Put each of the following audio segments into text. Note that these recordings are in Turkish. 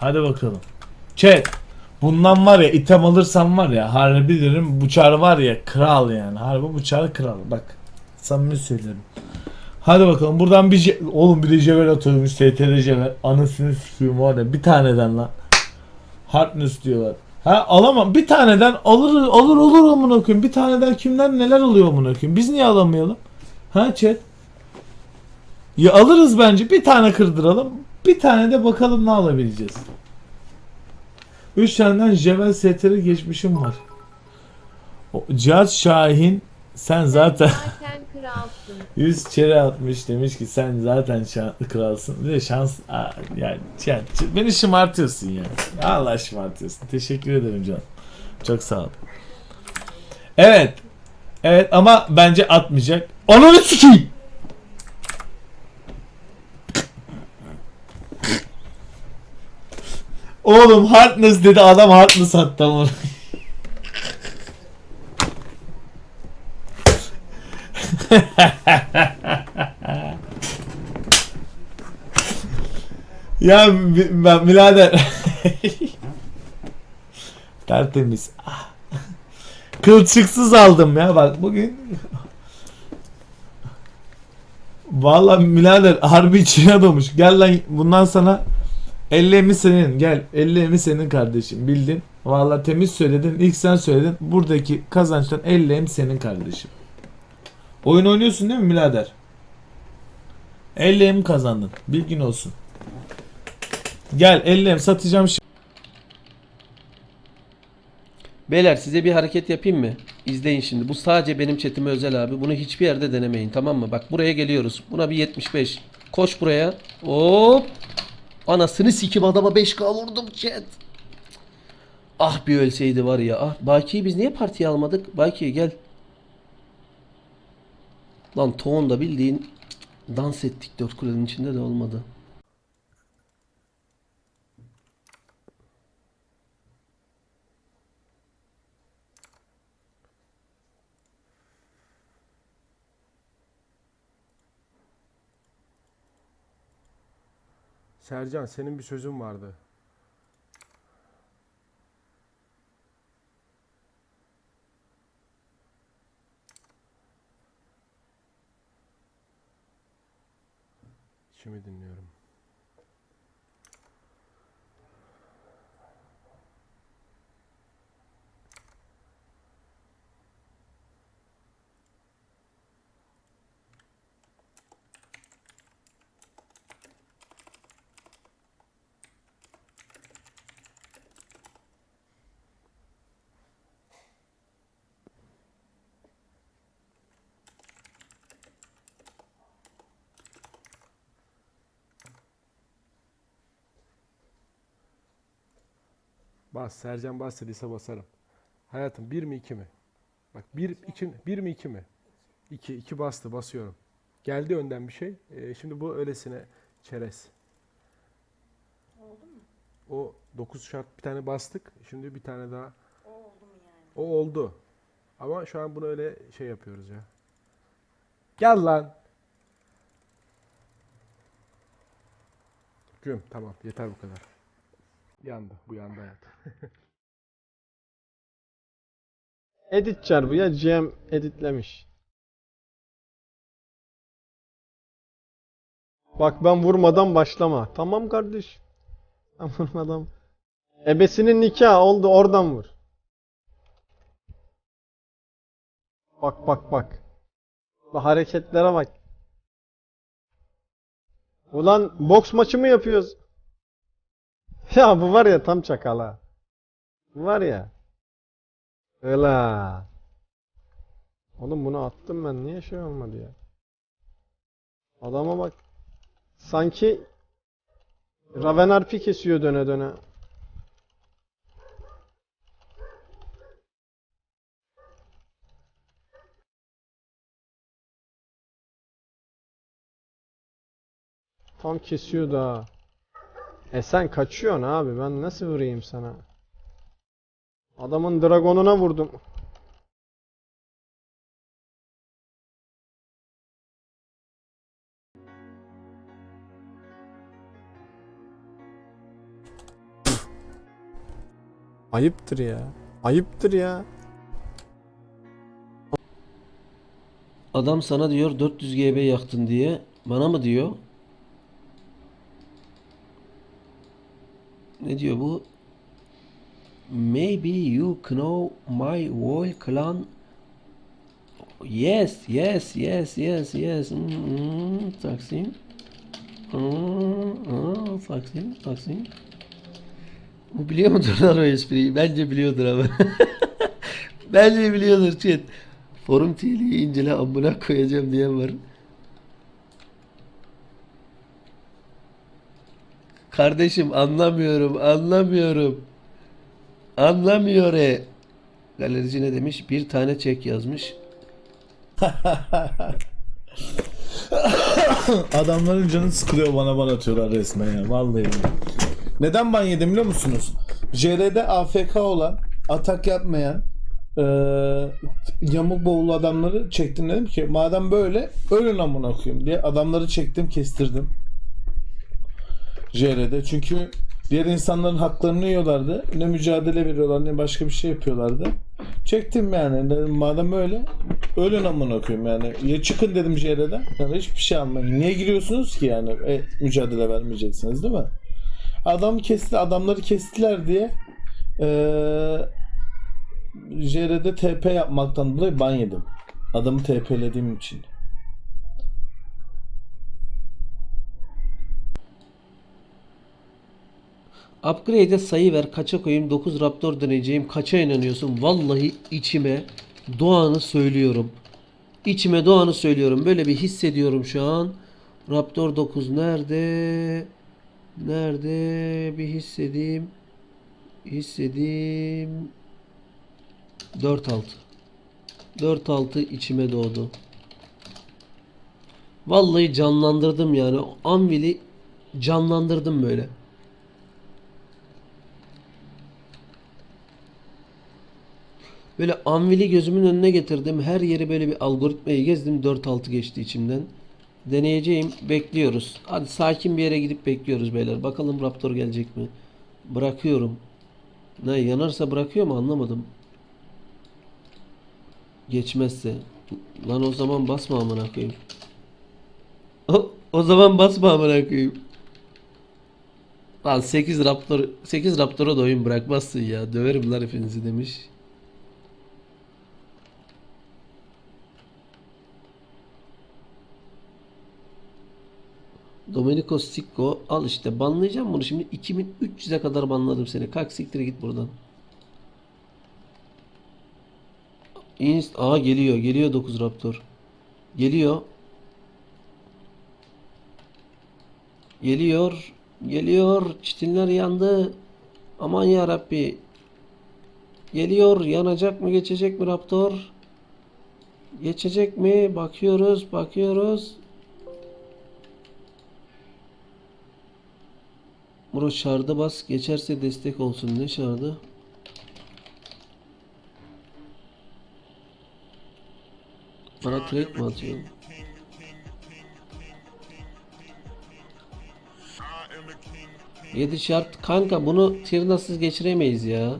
Hadi bakalım. Chat. Bundan var ya item alırsam var ya harbi derim bu çar var ya kral yani. Harbi bu çar kral. Bak. Samimi söylüyorum. Hadi bakalım buradan bir oğlum bir de jevel atıyormuş STR jevel. Anasını sikeyim var ya bir taneden lan. Hardness diyorlar. Ha alamam. Bir taneden alır alır olur amına koyayım. Bir taneden kimden neler oluyor amına koyayım. Biz niye alamayalım? Ha chat. Ya alırız bence. Bir tane kırdıralım. Bir tane de bakalım ne alabileceğiz. 3 taneden Jevel STR geçmişim var. Cihat Şahin sen zaten Zaten kralsın. 100 çere atmış demiş ki sen zaten şanslı kralsın. Bir de şans Aa, yani Cihat, beni şımartıyorsun ya. Allah şımartıyorsun. Teşekkür ederim canım. Çok sağ ol. Evet. Evet ama bence atmayacak. Ananı sikeyim. Oğlum hardness dedi adam hardness attı ama. ya ben birader. Tertemiz. Kılçıksız aldım ya bak bugün. Vallahi birader harbi içine doğmuş. Gel lan bundan sana 50 emi senin gel 50 emi senin kardeşim bildin. Vallahi temiz söyledin ilk sen söyledin buradaki kazançtan 50 em senin kardeşim. Oyun oynuyorsun değil mi birader? 50 em kazandın bilgin olsun. Gel 50 em satacağım şimdi. Beyler size bir hareket yapayım mı? İzleyin şimdi. Bu sadece benim chatime özel abi. Bunu hiçbir yerde denemeyin tamam mı? Bak buraya geliyoruz. Buna bir 75. Koş buraya. Hop. Anasını sikim adama 5k vurdum chat. Ah bir ölseydi var ya. Ah Baki'yi biz niye partiye almadık? Baki gel. Lan Toğun da bildiğin dans ettik dört kulenin içinde de olmadı. Sercan senin bir sözün vardı. Bas Sercan bas dediyse basarım. Hayatım bir mi iki mi? Bak bir, iki, bir mi iki mi? İki, iki bastı basıyorum. Geldi önden bir şey. Ee, şimdi bu öylesine çerez. Oldu mu? O 9 şart bir tane bastık. Şimdi bir tane daha. O oldu mu yani? O oldu. Ama şu an bunu öyle şey yapıyoruz ya. Gel lan. Güm tamam yeter bu kadar. Yandı bu yandı hayat. Editçar bu ya GM editlemiş. Bak ben vurmadan başlama. Tamam kardeş. Ben vurmadan. Ebesinin nikahı oldu oradan vur. Bak bak bak. Bu hareketlere bak. Ulan boks maçı mı yapıyoruz? Ya bu var ya tam çakala. Bu var ya. Öyle. Oğlum bunu attım ben. Niye şey olmadı ya? Adama bak. Sanki Raven harfi kesiyor döne döne. Tam kesiyor da. E sen kaçıyorsun abi. Ben nasıl vurayım sana? Adamın dragonuna vurdum. Ayıptır ya. Ayıptır ya. Adam sana diyor 400 GB yaktın diye. Bana mı diyor? Ne diyor bu? Maybe you know my whole clan. Yes, yes, yes, yes, yes. Hmm, hmm, Taksim. Hmm, hmm, Taksim, Taksim. Bu biliyor mudur lan o espriyi? Bence biliyordur ama. Bence biliyordur chat. Forum TL'yi incele amına koyacağım diyen var. Kardeşim anlamıyorum, anlamıyorum. Anlamıyor e. Galerici ne demiş? Bir tane çek yazmış. Adamların canı sıkılıyor bana ban atıyorlar resmen ya vallahi. Neden ban yedim biliyor musunuz? JR'de AFK olan, atak yapmayan, eee yamuk boğulu adamları çektim dedim ki madem böyle ölün amına koyayım diye adamları çektim kestirdim. JR'de çünkü diğer insanların haklarını yiyorlardı. Ne mücadele veriyorlar ne başka bir şey yapıyorlardı. Çektim yani dedim madem öyle ölün amına koyayım yani. Ya çıkın dedim JR'den. Yani hiçbir şey almayın. Niye giriyorsunuz ki yani? E, mücadele vermeyeceksiniz değil mi? Adam kesti, adamları kestiler diye eee JR'de TP yapmaktan dolayı ban yedim. Adamı TP'lediğim için. Upgrade'e sayı ver. Kaça koyayım? 9 Raptor deneyeceğim. Kaça inanıyorsun? Vallahi içime Doğan'ı söylüyorum. İçime Doğan'ı söylüyorum. Böyle bir hissediyorum şu an. Raptor 9 nerede? Nerede? Bir hissedeyim. Hissedeyim. 4-6. 4-6 içime doğdu. Vallahi canlandırdım yani. Anvil'i canlandırdım böyle. Böyle Anvil'i gözümün önüne getirdim. Her yeri böyle bir algoritmayı gezdim. 4-6 geçti içimden. Deneyeceğim. Bekliyoruz. Hadi sakin bir yere gidip bekliyoruz beyler. Bakalım Raptor gelecek mi? Bırakıyorum. Ne yanarsa bırakıyor mu anlamadım. Geçmezse. Lan o zaman basma amına koyayım. O, o zaman basma amına koyayım. Lan 8 Raptor 8 Raptor'a da oyun bırakmazsın ya. Döverim lan hepinizi demiş. Domenico Sicco al işte banlayacağım bunu şimdi 2300'e kadar banladım seni. Kalk siktir git buradan. Inst Aa geliyor. Geliyor 9 Raptor. Geliyor. Geliyor. Geliyor. Çitinler yandı. Aman ya Rabbi. Geliyor. Yanacak mı? Geçecek mi Raptor? Geçecek mi? Bakıyoruz. Bakıyoruz. Muro şarda bas. Geçerse destek olsun. Ne şardı? Bana trade mi atıyor? Yedi şart. Kanka bunu tirnasız geçiremeyiz ya.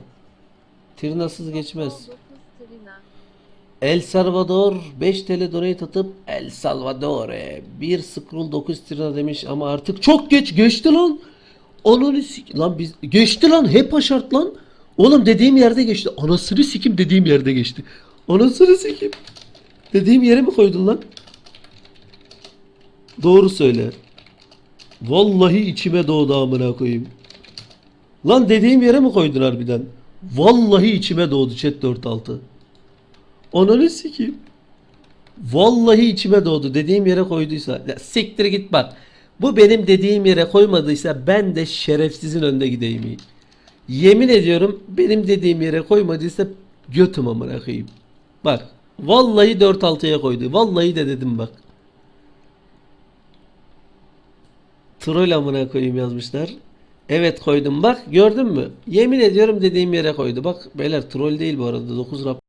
Tirnasız geçmez. El Salvador 5 TL donate atıp El Salvador'e 1 scroll 9 tirna demiş ama artık çok geç geçti lan. Ananı sik lan biz geçti lan hep aşart lan. Oğlum dediğim yerde geçti. Anasını sikim dediğim yerde geçti. Anasını sikim. Dediğim yere mi koydun lan? Doğru söyle. Vallahi içime doğdu amına koyayım. Lan dediğim yere mi koydun harbiden? Vallahi içime doğdu chat 46. Ananı sikeyim. Vallahi içime doğdu. Dediğim yere koyduysa. Ya siktir git bak. Bu benim dediğim yere koymadıysa ben de şerefsizin önünde gideyim. Yemin ediyorum benim dediğim yere koymadıysa götüm amına koyayım. Bak. Vallahi 4-6'ya koydu. Vallahi de dedim bak. Troll amına koyayım yazmışlar. Evet koydum bak gördün mü? Yemin ediyorum dediğim yere koydu. Bak beyler troll değil bu arada 9 rap